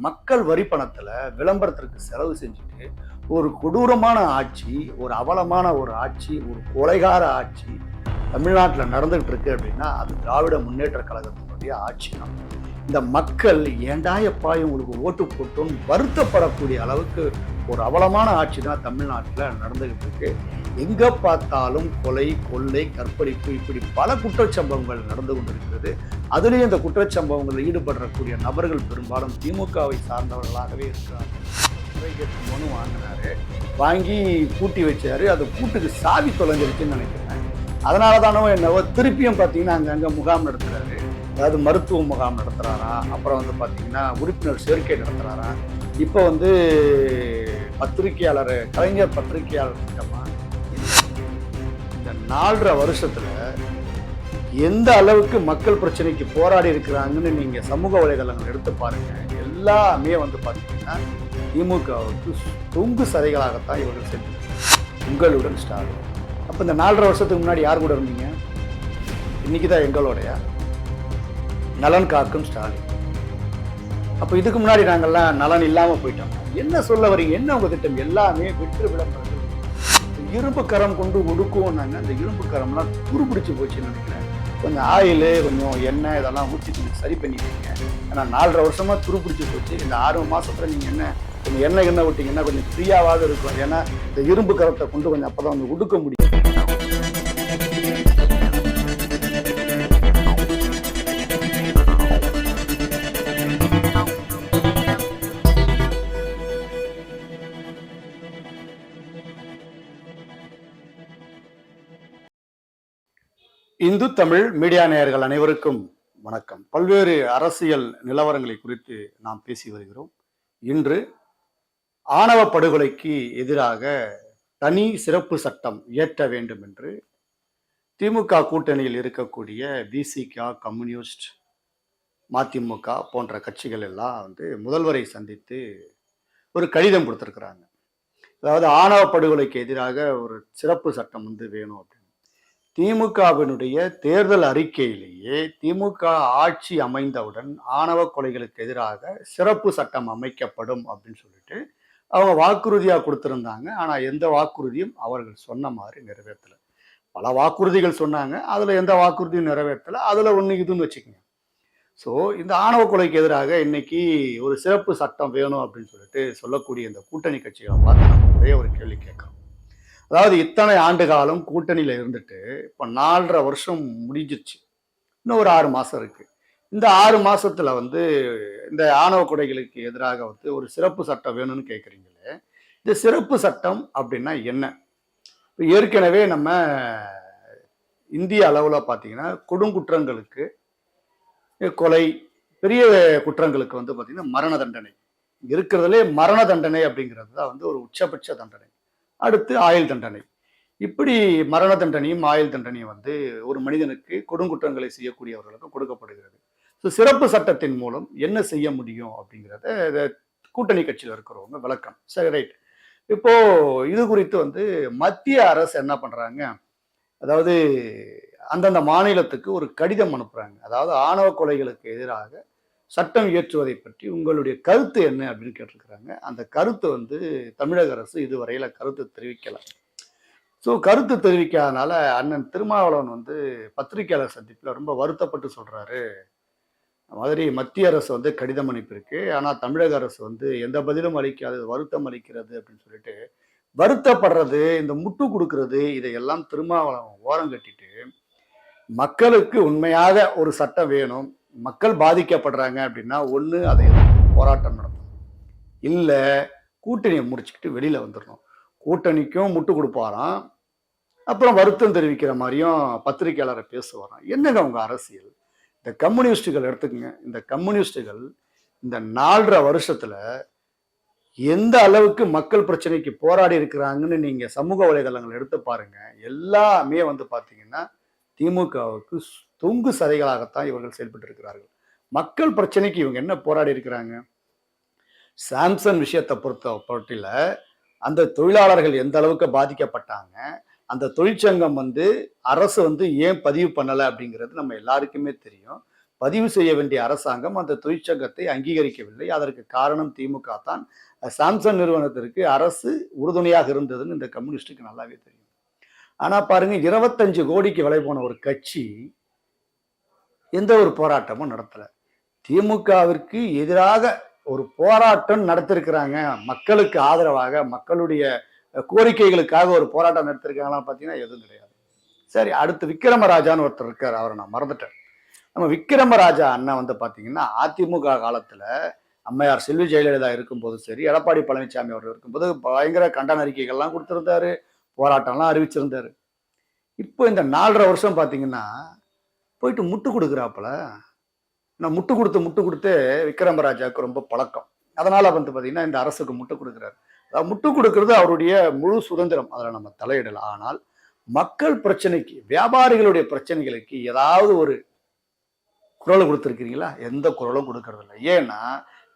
மக்கள் வரி பணத்துல விளம்பரத்திற்கு செலவு செஞ்சுட்டு ஒரு கொடூரமான ஆட்சி ஒரு அவலமான ஒரு ஆட்சி ஒரு கொலைகார ஆட்சி தமிழ்நாட்டில் நடந்துகிட்டு இருக்கு அப்படின்னா அது திராவிட முன்னேற்ற கழகத்தினுடைய ஆட்சி தான். இந்த மக்கள் ஏண்டாயப்பா இவங்களுக்கு ஓட்டு போட்டோன்னு வருத்தப்படக்கூடிய அளவுக்கு ஒரு அவலமான ஆட்சி தான் தமிழ்நாட்டில் நடந்துகிட்டு இருக்கு. எங்க பார்த்தாலும் கொலை கொள்ளை கற்பழிப்பு இப்படி பல குற்றச்சம்பவங்கள் நடந்து கொண்டிருக்கிறது. அதுலேயும் இந்த குற்றச்சம்பவங்களில் ஈடுபடக்கூடிய நபர்கள் பெரும்பாலும் திமுகவை சார்ந்தவர்களாகவே இருக்கிறார்கள். முறைகேட்டு மனு வாங்கினாரு. வாங்கி பூட்டி வச்சாரு. அது பூட்டுக்கு சாவி தொலைஞ்சிருச்சுன்னு நினைக்கிறேன். அதனால தானோ என்னவோ திருப்பியும் பார்த்தீங்கன்னா அங்கே அங்கே முகாம் நடத்துறாரு. அதாவது மருத்துவ முகாம் நடத்துகிறாரா அப்புறம் வந்து பார்த்தீங்கன்னா உறுப்பினர் சேர்க்கை நடத்துகிறாரா இப்போ வந்து பத்திரிகையாளர் கலைஞர் பத்திரிகையாளர் திட்டமா இந்த நாலரை வருஷத்துல எந்த அளவுக்கு மக்கள் பிரச்சனைக்கு போராடி இருக்கிறாங்கன்னு நீங்க சமூக வலைதளங்கள் எடுத்து பாருங்க. எல்லாமே வந்து பார்த்தீங்கன்னா திமுகவுக்கு தொங்கு சதைகளாகத்தான் இவர்கள் சென்று உங்களுடன் ஸ்டாலின் அப்போ இந்த நாலரை வருஷத்துக்கு முன்னாடி யார் கூட இருந்தீங்க? இன்னைக்கு தான் எங்களுடைய? நலன் காக்கும் ஸ்டாலின் அப்போ இதுக்கு முன்னாடி நாங்கள்லாம் நலன் இல்லாமல் போயிட்டோம். என்ன சொல்ல வரீங்க? என்ன உங்க திட்டம்? எல்லாமே வெற்று விளம்பரங்கள் இரும்பு கரம் கொண்டு ஒடுக்குவோம் நாங்கள் அந்த இரும்பு கரம்லாம் துருபிடிச்சு போச்சுன்னு நினைக்கிறேன். கொஞ்சம் ஆயில் கொஞ்சம் எண்ணெய் இதெல்லாம் ஊற்றி கொஞ்சம் சரி பண்ணிட்டீங்க ஏன்னா நாலரை வருஷமா துருப்பிடிச்சு போச்சு. இந்த ஆறு மாசத்துல நீங்க என்ன கொஞ்சம் எண்ணெய் எண்ணெய் விட்டீங்கன்னா கொஞ்சம் ஃப்ரீயாவது இருக்கும். ஏன்னா இந்த இரும்பு கரத்தை கொண்டு கொஞ்சம் அப்பதான் வந்து உடுக்க முடியும். இந்து தமிழ் மீடியா நேயர்கள் அனைவருக்கும் வணக்கம். பல்வேறு அரசியல் நிலவரங்களை குறித்து நாம் பேசி வருகிறோம். இன்று ஆணவ படுகொலைக்கு எதிராக தனி சிறப்பு சட்டம் இயற்ற வேண்டும் என்று திமுக கூட்டணியில் இருக்கக்கூடிய பிசிகா கம்யூனிஸ்ட் மதிமுக போன்ற கட்சிகள் எல்லாம் வந்து முதல்வரை சந்தித்து ஒரு கடிதம் கொடுத்துருக்குறாங்க. அதாவது ஆணவ படுகொலைக்கு எதிராக ஒரு சிறப்பு சட்டம் வந்து வேணும் அப்படின்னு. திமுகவினுடைய தேர்தல் அறிக்கையிலேயே திமுக ஆட்சி அமைந்தவுடன் ஆணவ கொலைகளுக்கு எதிராக சிறப்பு சட்டம் அமைக்கப்படும் அப்படின்னு சொல்லிட்டு அவங்க வாக்குறுதியாக கொடுத்துருந்தாங்க. ஆனால் எந்த வாக்குறுதியும் அவர்கள் சொன்ன மாதிரி நிறைவேற்றல. பல வாக்குறுதிகள் சொன்னாங்க. அதில் எந்த வாக்குறுதியும் நிறைவேற்றல. அதில் ஒன்று இதுன்னு வச்சுக்கோங்க. ஸோ இந்த ஆணவ கொலைக்கு எதிராக இன்னைக்கு ஒரு சிறப்பு சட்டம் வேணும் அப்படின்னு சொல்லிட்டு சொல்லக்கூடிய இந்த கூட்டணி கட்சிகளை பார்த்து நம்ம ஒரே ஒரு கேள்வி கேட்குறோம். அதாவது இத்தனை ஆண்டு காலம் கூட்டணியில் இருந்துட்டு இப்போ நாலரை வருஷம் முடிஞ்சிருச்சு. இன்னும் ஒரு ஆறு மாதம் இருக்குது இந்த ஆறு மாதத்தில் வந்து இந்த ஆணவ கொடைகளுக்கு எதிராக வந்து ஒரு சிறப்பு சட்டம் வேணும்னு கேட்குறீங்களே இந்த சிறப்பு சட்டம் அப்படின்னா என்ன? இப்போ ஏற்கனவே நம்ம இந்திய அளவில் பார்த்தீங்கன்னா கொடுங்குற்றங்களுக்கு கொலை பெரிய குற்றங்களுக்கு வந்து பார்த்திங்கன்னா மரண தண்டனை. இருக்கிறதுலே மரண தண்டனை அப்படிங்கிறது தான் வந்து ஒரு உச்சபட்ச தண்டனை. அடுத்து ஆயுள் தண்டனை. இப்படி மரண தண்டனையும் ஆயுள் தண்டனையும் வந்து ஒரு மனிதனுக்கு கொடுங்குற்றங்களை செய்யக்கூடியவர்களுக்கு கொடுக்கப்படுகிறது. ஸோ சிறப்பு சட்டத்தின் மூலம் என்ன செய்ய முடியும் அப்படிங்கிறத கூட்டணி கட்சியில் இருக்கிறவங்க விளக்கம் சரி ரைட் இப்போ இது குறித்து வந்து மத்திய அரசு என்ன பண்றாங்க? அதாவது அந்தந்த மாநிலத்துக்கு ஒரு கடிதம் அனுப்புறாங்க. அதாவது ஆணவ கொலைகளுக்கு எதிராக சட்டம் இயற்றுவதை பற்றி உங்களுடைய கருத்து என்ன அப்படின்னு கேட்டிருக்கிறாங்க. அந்த கருத்து வந்து தமிழக அரசு இதுவரையில் கருத்து தெரிவிக்கலை. ஸோ கருத்து தெரிவிக்காதனால அண்ணன் திருமாவளவன் வந்து பத்திரிகையாளர் சந்திப்பில் ரொம்ப வருத்தப்பட்டு சொல்கிறாரு மாதிரி மத்திய அரசு வந்து கடிதம் அனுப்பியிருக்கு. ஆனால் தமிழக அரசு வந்து எந்த பதிலும் அளிக்காது வருத்தம் அளிக்கிறது அப்படின்னு சொல்லிட்டு வருத்தப்படுறது இந்த முட்டு கொடுக்கறது இதையெல்லாம் திருமாவளவன் ஓரம் கட்டிட்டு மக்களுக்கு உண்மையாக ஒரு சட்டம் வேணும். மக்கள் பாதிக்கப்படுறாங்க அப்படின்னா ஒன்று அதை போராட்டம் நடத்தணும். இல்லை கூட்டணியை முடிச்சுக்கிட்டு வெளியில் வந்துடணும் கூட்டணிக்கும் முட்டு கொடுப்பாராம். அப்புறம் வருத்தம் தெரிவிக்கிற மாதிரியும் பத்திரிகையாளரை பேசுவாராம். என்னங்க அவங்க அரசியல்? இந்த கம்யூனிஸ்டுகள் எடுத்துக்கங்க. இந்த கம்யூனிஸ்டுகள் இந்த நாலரை வருஷத்தில் எந்த அளவுக்கு மக்கள் பிரச்சனைக்கு போராடி இருக்கிறாங்கன்னு நீங்கள் சமூக வலைதளங்கள் எடுத்து பாருங்க. எல்லாமே வந்து பார்த்தீங்கன்னா திமுகவுக்கு தொங்கு சதைகளாகத்தான் இவர்கள் செயல்பட்டு இருக்கிறார்கள் மக்கள் பிரச்சனைக்கு இவங்க என்ன போராடி இருக்கிறாங்க? சாம்சங் விஷயத்தை பொறுத்த பொருட்டில் அந்த தொழிலாளர்கள் எந்த அளவுக்கு பாதிக்கப்பட்டாங்க? அந்த தொழிற்சங்கம் வந்து அரசு வந்து ஏன் பதிவு பண்ணலை அப்படிங்கிறது நம்ம எல்லாருக்குமே தெரியும். பதிவு செய்ய வேண்டிய அரசாங்கம் அந்த தொழிற்சங்கத்தை அங்கீகரிக்கவில்லை. அதற்கு காரணம் திமுக தான். சாம்சங் நிறுவனத்திற்கு அரசு உறுதுணையாக இருந்ததுன்னு இந்த கம்யூனிஸ்டுக்கு நல்லாவே தெரியும். ஆனா பாருங்க இருபத்தஞ்சு கோடிக்கு விலை போன ஒரு கட்சி எந்த ஒரு போராட்டமும் நடத்தல. திமுகவிற்கு எதிராக ஒரு போராட்டம் நடத்திருக்கிறாங்க. மக்களுக்கு ஆதரவாக மக்களுடைய கோரிக்கைகளுக்காக ஒரு போராட்டம் நடத்திருக்காங்களா பார்த்தீங்கன்னா எதுவும் கிடையாது. சரி அடுத்து விக்ரமராஜான்னு ஒருத்தர் இருக்கார். அவரை நான் மறந்துட்டேன். நம்ம விக்ரமராஜா அண்ணன் வந்து பார்த்தீங்கன்னா அதிமுக காலத்தில் அம்மையார் செல்வி ஜெயலலிதா இருக்கும்போது சரி எடப்பாடி பழனிசாமி அவர் இருக்கும்போது பயங்கர கண்டன அறிக்கைகள்லாம் கொடுத்துருந்தாரு. போராட்டம்லாம் அறிவிச்சிருந்தாரு. இப்போ இந்த நாலரை வருஷம் பார்த்தீங்கன்னா போயிட்டு முட்டு கொடுக்குறாப்புல. நான் முட்டு கொடுத்து முட்டு கொடுத்து விக்ரமராஜாவுக்கு ரொம்ப பழக்கம். அதனால் வந்து பார்த்தீங்கன்னா இந்த அரசுக்கு முட்டு கொடுக்குறாரு. அதாவது முட்டு கொடுக்கறது அவருடைய முழு சுதந்திரம். அதில் நம்ம தலையிடலாம் ஆனால் மக்கள் பிரச்சனைக்கு வியாபாரிகளுடைய பிரச்சனைகளுக்கு ஏதாவது ஒரு குரல் கொடுத்துருக்கிறீங்களா? எந்த குரலும் கொடுக்கறது இல்லை ஏன்னா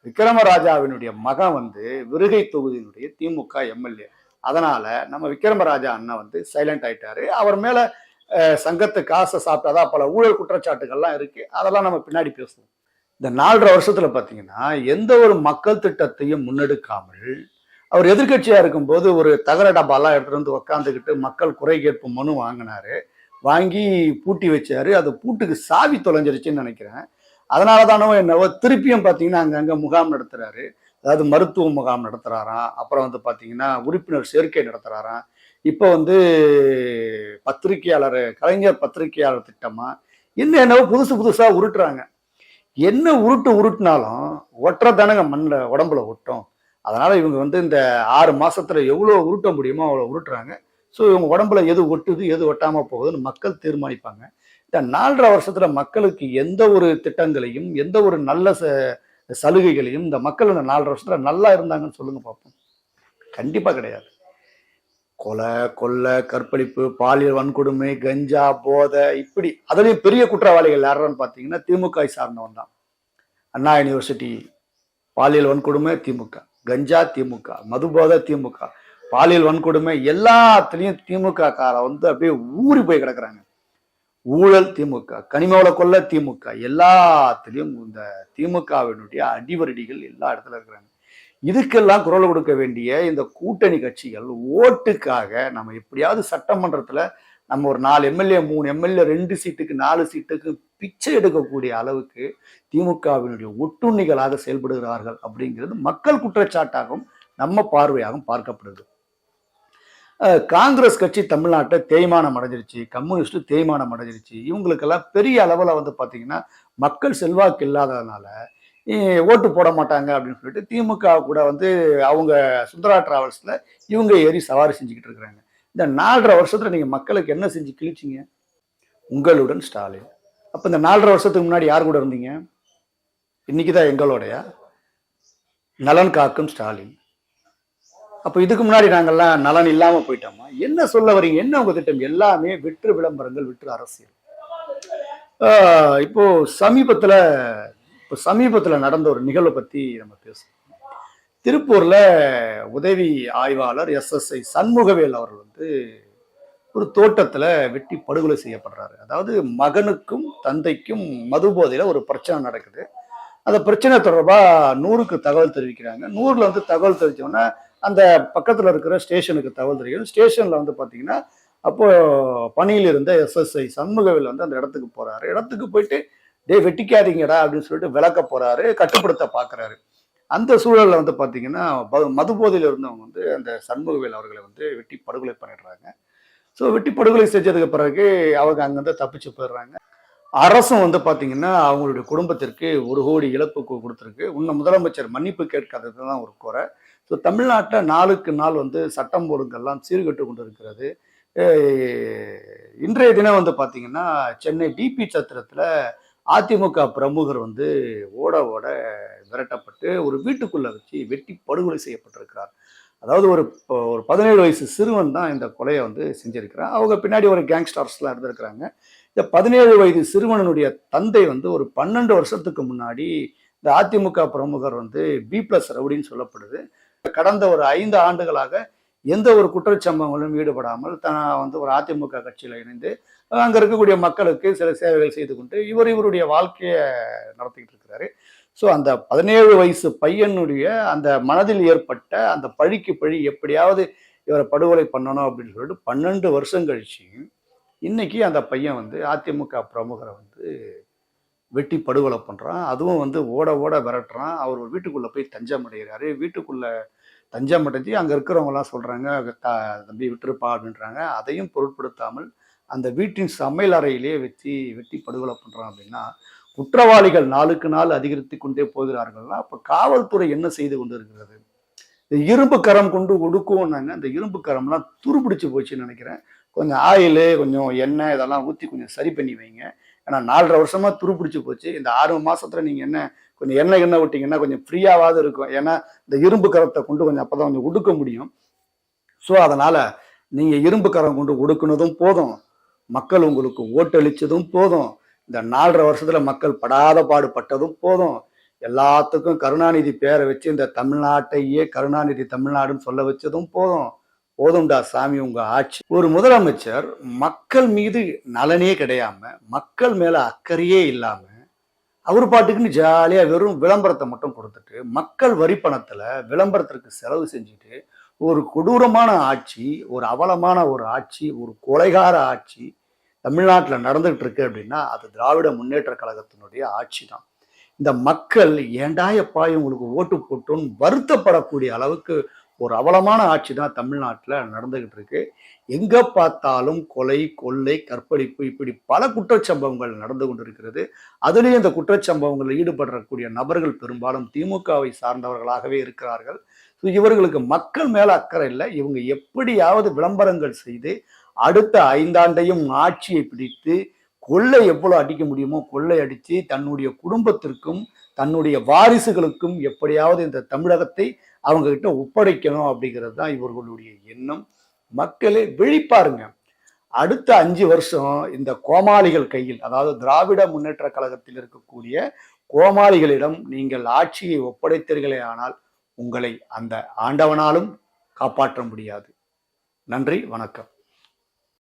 விக்ரமராஜாவினுடைய மகன் வந்து விருகை தொகுதியினுடைய திமுக எம்எல்ஏ அதனால் நம்ம விக்ரமராஜா அண்ணன் வந்து சைலண்ட் ஆயிட்டாரு. அவர் மேலே சங்கத்து காசை சாப்பிட்டாதா பல ஊழல் குற்றச்சாட்டுகள்லாம் இருக்குது அதெல்லாம் நம்ம பின்னாடி பேசுவோம். இந்த நாலரை வருஷத்தில் பார்த்தீங்கன்னா எந்த ஒரு மக்கள் திட்டத்தையும் முன்னெடுக்காமல் அவர் எதிர்கட்சியாக இருக்கும்போது ஒரு தகர டப்பாலாம் எடுத்துகிட்டு வந்து உக்காந்துக்கிட்டு மக்கள் குறை கேட்பு மனு வாங்கினாரு. வாங்கி பூட்டி வச்சாரு. அது பூட்டுக்கு சாவி தொலைஞ்சிருச்சுன்னு நினைக்கிறேன். அதனால தானோ என்னவோ திருப்பியும் பார்த்தீங்கன்னா அங்கங்கே முகாம் நடத்துகிறாரு அதாவது மருத்துவ முகாம் நடத்துகிறாராம் அப்புறம் வந்து பார்த்தீங்கன்னா உறுப்பினர் சேர்க்கை நடத்துகிறாராம் இப்போ வந்து பத்திரிகையாளர் கலைஞர் பத்திரிகையாளர் திட்டமாக இன்னும் என்னவோ புதுசு புதுசாக உருட்டுறாங்க. என்ன உருட்டு உருட்டினாலும் ஒற்றை தானங்க மண்ணில் உடம்புல ஒட்டும். அதனால் இவங்க வந்து இந்த ஆறு மாதத்தில் எவ்வளோ உருட்ட முடியுமோ அவ்வளோ உருட்டுறாங்க. ஸோ இவங்க உடம்புல எது ஒட்டுது எது ஒட்டாமல் போகுதுன்னு மக்கள் தீர்மானிப்பாங்க. இந்த நாலரை வருஷத்தில் மக்களுக்கு எந்த ஒரு திட்டங்களையும் எந்த ஒரு நல்ல ச- சலுகைகளையும் இந்த மக்கள் இந்த நாலு வருஷத்தில் நல்லா இருந்தாங்கன்னு சொல்லுங்க பார்ப்போம் கண்டிப்பாக கிடையாது. கொலை கொள்ளை கற்பழிப்பு பாலியல் வன்கொடுமை கஞ்சா போதை இப்படி. அதுலேயும் பெரிய குற்றவாளிகள் யாருன்னு பார்த்தீங்கன்னா திமுக சார்ந்தவன் தான். அண்ணா யூனிவர்சிட்டி பாலியல் வன்கொடுமை திமுக. கஞ்சா திமுக. மதுபோதை திமுக. பாலியல் வன்கொடுமை எல்லாத்துலேயும் திமுக காரை வந்து அப்படியே ஊறி போய் கிடக்குறாங்க. ஊழல் திமுக கனிமவள கொள்ள திமுக எல்லாத்துலேயும் இந்த திமுகவினுடைய அடிவரடிகள் எல்லா இடத்துல இருக்கிறாங்க. இதுக்கெல்லாம் குரல் கொடுக்க வேண்டிய இந்த கூட்டணி கட்சிகள் ஓட்டுக்காக நம்ம எப்படியாவது சட்டமன்றத்தில் நம்ம ஒரு நாலு எம்எல்ஏ மூணு எம்எல்ஏ ரெண்டு சீட்டுக்கு நாலு சீட்டுக்கு பிச்சை எடுக்கக்கூடிய அளவுக்கு திமுகவினுடைய ஒட்டுண்ணிகளாக செயல்படுகிறார்கள் அப்படிங்கிறது மக்கள் குற்றச்சாட்டாகவும் நம்ம பார்வையாகவும் பார்க்கப்படுது. காங்கிரஸ் கட்சி தமிழ்நாட்டை தேய்மானம் அடைஞ்சிருச்சு கம்யூனிஸ்ட் தேய்மானம் அடைஞ்சிருச்சு. இவங்களுக்கெல்லாம் பெரிய அளவில் வந்து பார்த்தீங்கன்னா மக்கள் செல்வாக்கு இல்லாததுனால ஓட்டு போட மாட்டாங்க அப்படின்னு சொல்லிட்டு திமுக கூட வந்து அவங்க சுந்தரா டிராவல்ஸில் இவங்க ஏறி சவாரி செஞ்சுக்கிட்டு இருக்கிறாங்க. இந்த நாலரை வருஷத்தில் நீங்கள் மக்களுக்கு என்ன செஞ்சு கிழிச்சிங்க? உங்களுடன் ஸ்டாலின். அப்போ இந்த நாலரை வருஷத்துக்கு முன்னாடி யார் கூட இருந்தீங்க? இன்னைக்கு தான் எங்களோடைய? நலன் காக்கும் ஸ்டாலின். அப்ப இதுக்கு முன்னாடி நாங்கெல்லாம் நலன் இல்லாம போயிட்டோமா? என்ன சொல்ல வரீங்க? என்ன உங்க திட்டம்? எல்லாமே வெற்று விளம்பரங்கள் வெற்று அரசியல். இப்போ சமீபத்துல இப்போ சமீபத்துல நடந்த ஒரு நிகழ்வை பத்தி நம்ம பேசுவோம். திருப்பூர்ல உதவி ஆய்வாளர் எஸ்எஸ்ஐ சண்முகவேல் அவர்கள் வந்து ஒரு தோட்டத்துல வெட்டி படுகொலை செய்யப்படுறாரு. அதாவது மகனுக்கும் தந்தைக்கும் மது போதையில ஒரு பிரச்சனை நடக்குது. அந்த பிரச்சனை தொடர்பா நூறுக்கு தகவல் தெரிவிக்கிறாங்க. நூறுல வந்து தகவல் தெரிவிச்சோன்னா அந்த பக்கத்தில் இருக்கிற ஸ்டேஷனுக்கு தகவல் தெரியும். ஸ்டேஷனில் வந்து பார்த்தீங்கன்னா அப்போ பணியில் இருந்த எஸ்எஸ்ஐ சண்முகவில் வந்து அந்த இடத்துக்கு போகிறாரு இடத்துக்கு போயிட்டு டே வெட்டிக்காதீங்கடா அப்படின்னு சொல்லிட்டு விளக்க போகிறாரு கட்டுப்படுத்த பார்க்குறாரு அந்த சூழலில் வந்து பார்த்தீங்கன்னா மதுபோதையில் இருந்தவங்க வந்து அந்த சண்முகவேல் அவர்களை வந்து வெட்டி படுகொலை பண்ணிடுறாங்க. ஸோ வெட்டி படுகொலை செஞ்சதுக்கு பிறகு அவங்க அங்கேருந்து தப்பிச்சு போயிடுறாங்க. அரசும் வந்து பார்த்தீங்கன்னா அவங்களுடைய குடும்பத்திற்கு ஒரு கோடி இழப்பு கொடுத்துருக்கு கொடுத்திருக்கு. உன்ன முதலமைச்சர் மன்னிப்பு கேட்காதது தான் ஒரு குறை. ஸோ தமிழ்நாட்டில் நாளுக்கு நாள் வந்து சட்டம் ஒழுங்கெல்லாம் சீர்கட்டு கொண்டு இருக்கிறது இன்றைய தினம் வந்து பார்த்தீங்கன்னா சென்னை டிபி சத்திரத்தில் அதிமுக பிரமுகர் வந்து ஓட ஓட விரட்டப்பட்டு ஒரு வீட்டுக்குள்ளே வச்சு வெட்டி படுகொலை செய்யப்பட்டிருக்கிறார். அதாவது ஒரு ஒரு பதினேழு வயசு சிறுவன் தான் இந்த கொலையை வந்து செஞ்சிருக்கிறான். அவங்க பின்னாடி ஒரு கேங்ஸ்டர்ஸ்லாம் இருந்திருக்கிறாங்க. இந்த பதினேழு வயது சிறுவனனுடைய தந்தை வந்து ஒரு பன்னெண்டு வருஷத்துக்கு முன்னாடி இந்த அதிமுக பிரமுகர் வந்து பி பிளஸ் ரவுடின்னு சொல்லப்படுது. கடந்த ஒரு ஐந்து ஆண்டுகளாக எந்த ஒரு குற்றச்சம்பவங்களும் ஈடுபடாமல் தான் வந்து ஒரு அதிமுக கட்சியில் இணைந்து அங்கே இருக்கக்கூடிய மக்களுக்கு சில சேவைகள் செய்து கொண்டு இவர் இவருடைய வாழ்க்கையை நடத்திக்கிட்டு இருக்கிறாரு. ஸோ அந்த பதினேழு வயசு பையனுடைய அந்த மனதில் ஏற்பட்ட அந்த பழிக்கு பழி எப்படியாவது இவரை படுகொலை பண்ணணும் அப்படின்னு சொல்லிட்டு பன்னெண்டு வருஷம் கழிச்சு இன்றைக்கி அந்த பையன் வந்து அதிமுக பிரமுகரை வந்து வெட்டி படுகொலை பண்ணுறான் அதுவும் வந்து ஓட ஓட விரட்டுறான். அவர் வீட்டுக்குள்ளே போய் தஞ்சம் அடைகிறாரு. வீட்டுக்குள்ளே தஞ்சம் அடைஞ்சு அங்கே இருக்கிறவங்கலாம் சொல்கிறாங்க தம்பி விட்டுருப்பா அப்படின்றாங்க. அதையும் பொருட்படுத்தாமல் அந்த வீட்டின் சமையல் அறையிலேயே வச்சு வெட்டி படுகொலை பண்ணுறான் அப்படின்னா குற்றவாளிகள் நாளுக்கு நாள் அதிகரித்து கொண்டே போகிறார்கள்னா அப்போ காவல்துறை என்ன செய்து கொண்டு இருக்கிறது இந்த இரும்பு கரம் கொண்டு ஒடுக்குவோம்னாங்க. இந்த இரும்பு கரம்லாம் துருபிடிச்சு போச்சுன்னு நினைக்கிறேன். கொஞ்சம் ஆயில் கொஞ்சம் எண்ணெய் இதெல்லாம் ஊற்றி கொஞ்சம் சரி பண்ணி வைங்க. ஏன்னா நாலரை வருஷமாக துருப்பிடிச்சு போச்சு. இந்த ஆறு மாதத்தில் நீங்கள் என்ன கொஞ்சம் எண்ணெய் எண்ணெய் விட்டிங்கன்னா கொஞ்சம் ஃப்ரீயாவது இருக்கும். ஏன்னா இந்த இரும்பு கரத்தை கொண்டு கொஞ்சம் அப்போ தான் கொஞ்சம் உடுக்க முடியும். ஸோ அதனால் நீங்கள் இரும்பு கரம் கொண்டு உடுக்குனதும் போதும். மக்கள் உங்களுக்கு ஓட்டளிச்சதும் போதும். இந்த நாலரை வருஷத்தில் மக்கள் படாத பாடுபட்டதும் போதும். எல்லாத்துக்கும் கருணாநிதி பேரை வச்சு இந்த தமிழ்நாட்டையே கருணாநிதி தமிழ்நாடுன்னு சொல்ல வச்சதும் போதும். போதுண்டா சாமி உங்க ஆட்சி. ஒரு முதலமைச்சர் மக்கள் மீது நலனே கிடையாம மக்கள் மேல அக்கறையே இல்லாம அவர் பாட்டுக்குன்னு ஜாலியா வெறும் விளம்பரத்தை மட்டும் கொடுத்துட்டு மக்கள் வரி பணத்துல விளம்பரத்திற்கு செலவு செஞ்சுட்டு ஒரு கொடூரமான ஆட்சி ஒரு அவலமான ஒரு ஆட்சி ஒரு கொலைகார ஆட்சி தமிழ்நாட்டில் நடந்துகிட்டு இருக்கு அப்படின்னா அது திராவிட முன்னேற்ற கழகத்தினுடைய ஆட்சி தான் இந்த மக்கள் ஏண்டா உங்களுக்கு இவங்களுக்கு ஓட்டு போட்டோன்னு வருத்தப்படக்கூடிய அளவுக்கு ஒரு அவலமான ஆட்சி தான் தமிழ்நாட்டில் நடந்துகிட்டு இருக்கு எங்க பார்த்தாலும் கொலை கொள்ளை கற்பழிப்பு இப்படி பல குற்றச்சம்பவங்கள் நடந்து கொண்டிருக்கிறது. அதுலேயும் இந்த குற்றச்சம்பவங்களில் ஈடுபடக்கூடிய நபர்கள் பெரும்பாலும் திமுகவை சார்ந்தவர்களாகவே இருக்கிறார்கள். ஸோ இவர்களுக்கு மக்கள் மேல அக்கறை இல்லை. இவங்க எப்படியாவது விளம்பரங்கள் செய்து அடுத்த ஐந்தாண்டையும் ஆட்சியை பிடித்து கொள்ளை எவ்வளோ அடிக்க முடியுமோ கொள்ளை அடித்து தன்னுடைய குடும்பத்திற்கும் தன்னுடைய வாரிசுகளுக்கும் எப்படியாவது இந்த தமிழகத்தை அவங்க கிட்ட ஒப்படைக்கணும் அப்படிங்கிறது தான் இவர்களுடைய எண்ணம். மக்களே விழிப்பாருங்க. அடுத்த அஞ்சு வருஷம் இந்த கோமாளிகள் கையில் அதாவது திராவிட முன்னேற்ற கழகத்தில் இருக்கக்கூடிய கோமாளிகளிடம் நீங்கள் ஆட்சியை ஒப்படைத்தீர்களே ஆனால் உங்களை அந்த ஆண்டவனாலும் காப்பாற்ற முடியாது. நன்றி வணக்கம்.